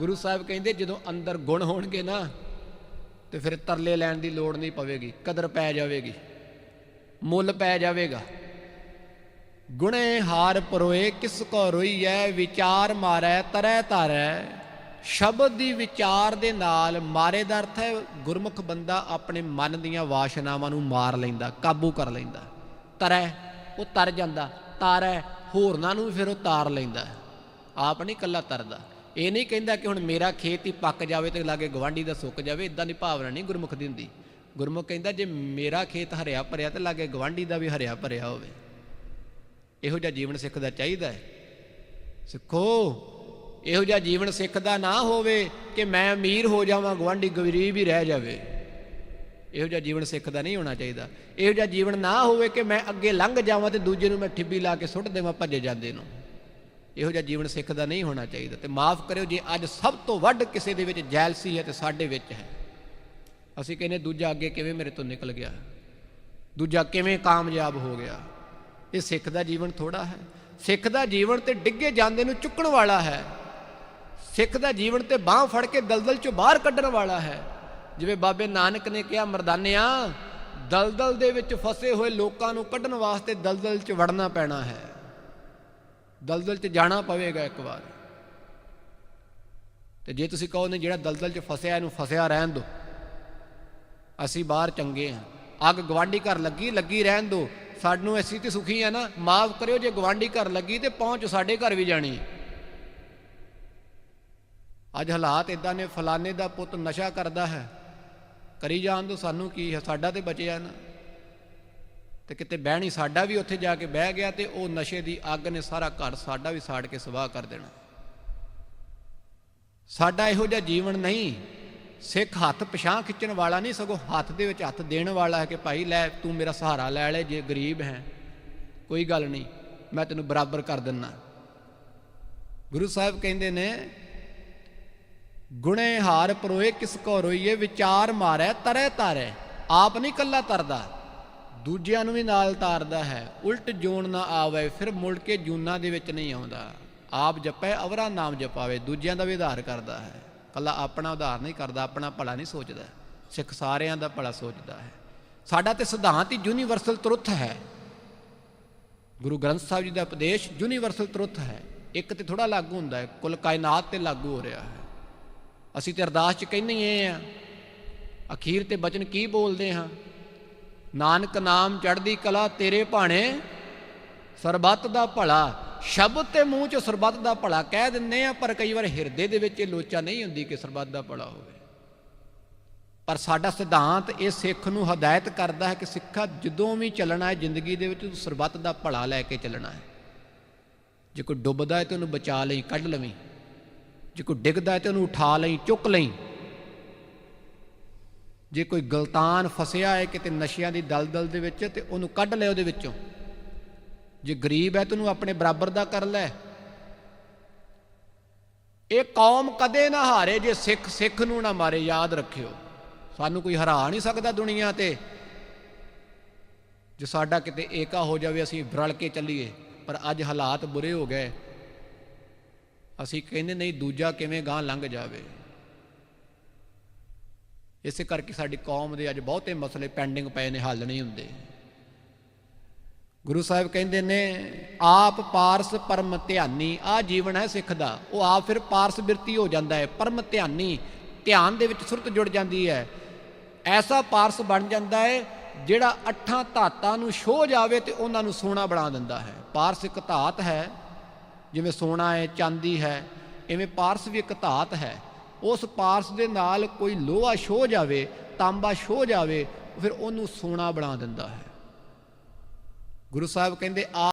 ਗੁਰੂ ਸਾਹਿਬ ਕਹਿੰਦੇ, ਜਦੋਂ ਅੰਦਰ ਗੁਣ ਹੋਣਗੇ ਨਾ, ਤੇ ਫਿਰ ਤਰਲੇ ਲੈਣ ਦੀ ਲੋੜ ਨਹੀਂ ਪਵੇਗੀ, ਕਦਰ ਪੈ ਜਾਵੇਗੀ, ਮੁੱਲ ਪੈ ਜਾਵੇਗਾ। ਗੁਣੇ ਹਾਰ ਪਰੋਏ, ਕਿਸ ਕੋ ਰੋਈਐ, ਵਿਚਾਰ ਮਾਰੈ, ਤਰੈ ਧਰੈ, ਸ਼ਬਦ ਦੀ ਵਿਚਾਰ ਦੇ ਨਾਲ ਮਾਰੇ ਦਾ ਅਰਥ ਹੈ, ਗੁਰਮੁਖ ਬੰਦਾ ਆਪਣੇ ਮਨ ਦੀਆਂ ਵਾਸ਼ਨਾਵਾਂ ਨੂੰ ਮਾਰ ਲੈਂਦਾ, ਕਾਬੂ ਕਰ ਲੈਂਦਾ। ਤਰੈ, ਉਹ ਤਰ ਜਾਂਦਾ, ਤਾਰੈ, ਹੋਰਨਾਂ ਨੂੰ ਫਿਰ ਉਹ ਤਾਰ ਲੈਂਦਾ। ਆਪ ਨਹੀਂ ਇਕੱਲਾ ਤਰਦਾ। ਇਹ ਨਹੀਂ ਕਹਿੰਦਾ ਕਿ ਹੁਣ ਮੇਰਾ ਖੇਤ ਹੀ ਪੱਕ ਜਾਵੇ ਤੇ ਲਾਗੇ ਗਵਾਂਢੀ ਦਾ ਸੁੱਕ ਜਾਵੇ ਇਦਾਂ ਦੀ ਭਾਵਨਾ ਨਹੀਂ ਗੁਰਮੁਖ ਦੀ ਹੁੰਦੀ। ਗੁਰਮੁਖ ਕਹਿੰਦਾ ਜੇ ਮੇਰਾ ਖੇਤ ਹਰਿਆ ਭਰਿਆ ਤੇ ਲਾਗੇ ਗਵਾਂਢੀ ਦਾ ਵੀ ਹਰਿਆ ਭਰਿਆ ਹੋਵੇ। ਇਹੋ ਜਿਹਾ ਜੀਵਨ ਸਿੱਖ ਦਾ ਚਾਹੀਦਾ ਹੈ। ਸਿੱਖੋ, ਇਹੋ ਜਿਹਾ ਜੀਵਨ ਸਿੱਖ ਦਾ ਨਾ ਹੋਵੇ ਕਿ ਮੈਂ ਅਮੀਰ ਹੋ ਜਾਵਾਂ ਗਵਾਂਢੀ ਗਰੀਬ ਹੀ ਰਹਿ ਜਾਵੇ। ਇਹੋ ਜਿਹਾ ਜੀਵਨ ਸਿੱਖ ਦਾ ਨਹੀਂ ਹੋਣਾ ਚਾਹੀਦਾ। ਇਹੋ ਜਿਹਾ ਜੀਵਨ ਨਾ ਹੋਵੇ ਕਿ ਮੈਂ ਅੱਗੇ ਲੰਘ ਜਾਵਾਂ ਤੇ ਦੂਜੇ ਨੂੰ ਮੈਂ ਠਿੱਬੀ ਲਾ ਕੇ ਸੁੱਟ ਦੇਵਾਂ ਭੱਜੇ ਜਾਂਦੇ ਨੂੰ। ਇਹੋ ਜਿਹਾ ਜੀਵਨ ਸਿੱਖ ਦਾ ਨਹੀਂ ਹੋਣਾ ਚਾਹੀਦਾ। ਤੇ ਮਾਫ ਕਰਿਓ ਜੇ ਅੱਜ ਸਭ ਤੋਂ ਵੱਧ ਕਿਸੇ ਦੇ ਵਿੱਚ ਜੈਲਸੀ ਹੈ ਤੇ ਸਾਡੇ ਵਿੱਚ ਹੈ। ਅਸੀਂ ਕਹਿੰਦੇ ਦੂਜਾ ਅੱਗੇ ਕਿਵੇਂ ਮੇਰੇ ਤੋਂ ਨਿਕਲ ਗਿਆ? ਦੂਜਾ ਕਿਵੇਂ ਕਾਮਯਾਬ ਹੋ ਗਿਆ? ਇਹ ਸਿੱਖ ਦਾ ਜੀਵਨ ਥੋੜਾ ਹੈ। ਸਿੱਖ ਦਾ ਜੀਵਨ ਤੇ ਡਿੱਗੇ ਜਾਂਦੇ ਨੂੰ ਚੁੱਕਣ ਵਾਲਾ ਹੈ। ਸਿੱਖ ਦਾ ਜੀਵਨ ਤੇ ਬਾਹ ਫੜ ਕੇ ਦਲਦਲ ਚੋਂ ਬਾਹਰ ਕੱਢਣ ਵਾਲਾ ਹੈ। ਜਿਵੇਂ ਬਾਬੇ ਨਾਨਕ ਨੇ ਕਿਹਾ, ਮਰਦਾਨਿਆਂ, ਦਲਦਲ ਦੇ ਵਿੱਚ ਫਸੇ ਹੋਏ ਲੋਕਾਂ ਨੂੰ ਕੱਢਣ ਵਾਸਤੇ ਦਲਦਲ 'ਚ ਵੜਨਾ ਪੈਣਾ ਹੈ। ਦਲਦਲ 'ਚ ਜਾਣਾ ਪਵੇਗਾ ਇੱਕ ਵਾਰ। ਤੇ ਜੇ ਤੁਸੀਂ ਕਹੋ ਨੇ ਜਿਹੜਾ ਦਲਦਲ 'ਚ ਫਸਿਆ, ਇਹਨੂੰ ਫਸਿਆ ਰਹਿਣ ਦਿਓ ਅਸੀਂ ਬਾਹਰ ਚੰਗੇ ਹਾਂ। ਅੱਗ ਗਵਾਂਢੀ ਘਰ ਲੱਗੀ ਲੱਗੀ ਰਹਿਣ ਦਿਓ ਸਾਨੂੰ ਅਸੀਂ ਤੇ ਸੁਖੀ ਆ ਨਾ, ਮਾਫ ਕਰਿਓ, ਜੇ ਗਵਾਂਢੀ ਘਰ ਲੱਗੀ ਤੇ ਪਹੁੰਚ ਸਾਡੇ ਘਰ ਵੀ ਜਾਣੀ ਅੱਜ ਹਾਲਾਤ ਇਦਾਂ ਨੇ, ਫਲਾਣੇ ਦਾ ਪੁੱਤ ਨਸ਼ਾ ਕਰਦਾ ਹੈ। ਕਰੀ ਜਾਣ ਦੋ, ਸਾਨੂੰ ਕੀ ਹੈ? ਸਾਡਾ ਤੇ ਬਚਿਆ ਨਾ। ਤੇ ਕਿਤੇ ਬਹਿਣੀ ਸਾਡਾ ਵੀ ਉੱਥੇ ਜਾ ਕੇ ਬਹਿ ਗਿਆ ਤੇ ਉਹ ਨਸ਼ੇ ਦੀ ਅੱਗ ਨੇ ਸਾਰਾ ਘਰ ਸਾਡਾ ਵੀ ਸਾੜ ਕੇ ਸਵਾਹ ਕਰ ਦੇਣਾ। ਸਾਡਾ ਇਹੋ ਜਿਹਾ ਜੀਵਨ ਨਹੀਂ। ਸਿੱਖ ਹੱਥ ਪਛਾਂ ਖਿੱਚਣ ਵਾਲਾ ਨਹੀਂ, ਸਗੋਂ ਹੱਥ ਦੇ ਵਿੱਚ ਹੱਥ ਦੇਣ ਵਾਲਾ ਹੈ ਕਿ ਭਾਈ ਲੈ, ਤੂੰ ਮੇਰਾ ਸਹਾਰਾ ਲੈ ਲੈ, ਜੇ ਗਰੀਬ ਹੈ। ਕੋਈ ਗੱਲ ਨਹੀਂ, ਮੈਂ ਤੈਨੂੰ ਬਰਾਬਰ ਕਰ ਦਿੰਨਾ। ਗੁਰੂ ਸਾਹਿਬ ਕਹਿੰਦੇ ਨੇ, ਗੁਣੇ ਹਾਰ ਪਰੋਏ ਕਿਸ ਕੋ ਰੋਈਏ, ਵਿਚਾਰ ਮਾਰੈ ਤਰੈ ਤਾਰੈ, ਆਪ ਨਹੀਂ ਕੱਲਾ ਤਰਦਾ। ਦੂਜਿਆਂ ਨੂੰ ਵੀ ਨਾਲ ਤਾਰਦਾ ਹੈ। ਉਲਟ ਜੂਣ ਨਾ ਆਵੇ, ਫਿਰ ਮੁੜ ਕੇ ਜੂਨਾਂ ਦੇ ਵਿੱਚ ਨਹੀਂ ਆਉਂਦਾ। ਆਪ ਜਪੈ, ਅਵਰਾ ਨਾਮ ਜਪਾਵੇ, ਦੂਜਿਆਂ ਦਾ ਵੀ ਉਧਾਰ ਕਰਦਾ ਹੈ। ਕੱਲਾ ਆਪਣਾ ਉਧਾਰ ਨਹੀਂ ਕਰਦਾ, ਆਪਣਾ ਭਲਾ ਨਹੀਂ ਸੋਚਦਾ। ਸਿੱਖ ਸਾਰਿਆਂ ਦਾ ਭਲਾ ਸੋਚਦਾ ਹੈ। ਸਾਡਾ ਤੇ ਸਿਧਾਂਤ ਹੀ ਯੂਨੀਵਰਸਲ ਤਰੁੱਥ ਹੈ। ਗੁਰੂ ਗ੍ਰੰਥ ਸਾਹਿਬ ਜੀ ਦਾ ਉਪਦੇਸ਼ ਯੂਨੀਵਰਸਲ ਤਰੁੱਥ ਹੈ। ਇੱਕ ਤੇ ਥੋੜਾ ਲਾਗੂ ਹੁੰਦਾ ਹੈ, ਕੁੱਲ ਕਾਇਨਾਤ ਤੇ ਲਾਗੂ ਹੋ ਰਿਹਾ ਹੈ। ਅਸੀਂ ਤੇ ਅਰਦਾਸ ਚ ਕਹਿੰਦੇ ਹੀ ਆ ਅਖੀਰ ਤੇ ਬਚਨ ਕੀ ਬੋਲਦੇ ਹਾਂ? ਨਾਨਕ ਨਾਮ ਚੜ੍ਹਦੀ ਕਲਾ ਤੇਰੇ ਭਾਣੇ, ਸਰਬੱਤ ਦਾ ਭਲਾ। ਸ਼ਬਦ ਤੇ ਮੂੰਹ ਚ ਸਰਬੱਤ ਦਾ ਭਲਾ ਕਹਿ ਦਿੰਦੇ ਆ, ਪਰ ਕਈ ਵਾਰ ਹਿਰਦੇ ਦੇ ਵਿੱਚ ਇਹ ਲੋਚਾ ਨਹੀਂ ਹੁੰਦੀ ਕਿ ਸਰਬੱਤ ਦਾ ਭਲਾ ਹੋਵੇ। ਪਰ ਸਾਡਾ ਸਿਧਾਂਤ ਇਹ ਸਿੱਖ ਨੂੰ ਹਦਾਇਤ ਕਰਦਾ ਹੈ ਕਿ ਸਿੱਖਾ ਜਦੋਂ ਵੀ ਚੱਲਣਾ ਹੈ, ਜ਼ਿੰਦਗੀ ਦੇ ਵਿੱਚ ਤੂੰ ਸਰਬੱਤ ਦਾ ਭਲਾ ਲੈ ਕੇ ਚੱਲਣਾ ਹੈ। ਜੇ ਕੋਈ ਡੁੱਬਦਾ ਹੈ ਤੇ ਉਹਨੂੰ ਬਚਾ ਲਈ, ਕੱਢ ਲਵੀਂ। ਜੇ ਕੋਈ ਡਿੱਗਦਾ ਹੈ ਤੇ ਉਹਨੂੰ ਉਠਾ ਲਈ, ਚੁੱਕ ਲਈ। ਜੇ ਕੋਈ ਗਲਤਾਨ ਫਸਿਆ ਹੈ ਕਿਤੇ ਨਸ਼ਿਆਂ ਦੀ ਦਲਦਲ ਦੇ ਵਿੱਚ ਤੇ ਉਹਨੂੰ ਕੱਢ ਲੈ ਉਹਦੇ ਵਿੱਚੋਂ। ਜੇ ਗਰੀਬ ਹੈ ਤੇ ਉਹਨੂੰ ਆਪਣੇ ਬਰਾਬਰ ਦਾ ਕਰ ਲੈ। ਇਹ ਕੌਮ ਕਦੇ ਨਾ ਹਾਰੇ ਜੇ ਸਿੱਖ ਸਿੱਖ ਨੂੰ ਨਾ ਮਾਰੇ, ਯਾਦ ਰੱਖਿਓ। ਸਾਨੂੰ ਕੋਈ ਹਰਾ ਨਹੀਂ ਸਕਦਾ ਦੁਨੀਆ ਤੇ। ਜੇ ਸਾਡਾ ਕਿਤੇ ਏਕਾ ਹੋ ਜਾਵੇ, ਅਸੀਂ ਰਲ ਕੇ ਚੱਲੀਏ। ਪਰ ਅੱਜ ਹਾਲਾਤ ਬੁਰੇ ਹੋ ਗਏ। ਅਸੀਂ ਕਹਿੰਦੇ ਨਹੀਂ, ਦੂਜਾ ਕਿਵੇਂ ਗਾਂ ਲੰਘ ਜਾਵੇ। ਇਸੇ ਕਰਕੇ ਸਾਡੀ ਕੌਮ ਦੇ ਅੱਜ ਬਹੁਤੇ ਮਸਲੇ ਪੈਂਡਿੰਗ ਪਏ ਨੇ, ਹੱਲ ਨਹੀਂ ਹੁੰਦੇ। ਗੁਰੂ ਸਾਹਿਬ ਕਹਿੰਦੇ ਨੇ, ਆਪ ਪਾਰਸ ਪਰਮ ਧਿਆਨੀ ਆ ਜੀਵਨ ਹੈ ਸਿੱਖ ਦਾ। ਉਹ ਆਪ ਫਿਰ ਪਾਰਸ ਬਿਰਤੀ ਹੋ ਜਾਂਦਾ ਹੈ। ਪਰਮ ਧਿਆਨੀ, ਧਿਆਨ ਦੇ ਵਿੱਚ ਸੁਰਤ ਜੁੜ ਜਾਂਦੀ ਹੈ। ਐਸਾ ਪਾਰਸ ਬਣ ਜਾਂਦਾ ਹੈ, ਜਿਹੜਾ ਅੱਠਾਂ ਧਾਤਾਂ ਨੂੰ ਛੋ ਜਾਵੇ ਤੇ ਉਹਨਾਂ ਨੂੰ ਸੋਨਾ ਬਣਾ ਦਿੰਦਾ ਹੈ। ਪਾਰਸ ਇੱਕ ਧਾਤ ਹੈ, ਜਿਵੇਂ ਸੋਨਾ ਹੈ, ਚਾਂਦੀ ਹੈ। ਐਵੇਂ ਪਾਰਸ ਵੀ ਇੱਕ ਧਾਤ ਹੈ। ਉਸ ਪਾਰਸ ਦੇ ਨਾਲ ਕੋਈ ਲੋਹਾ ਛੋ ਜਾਵੇ, ਤਾਂਬਾ ਛੋ ਜਾਵੇ, ਫਿਰ ਉਹਨੂੰ ਸੋਨਾ ਬਣਾ ਦਿੰਦਾ ਹੈ। ਗੁਰੂ ਸਾਹਿਬ ਕਹਿੰਦੇ ਆ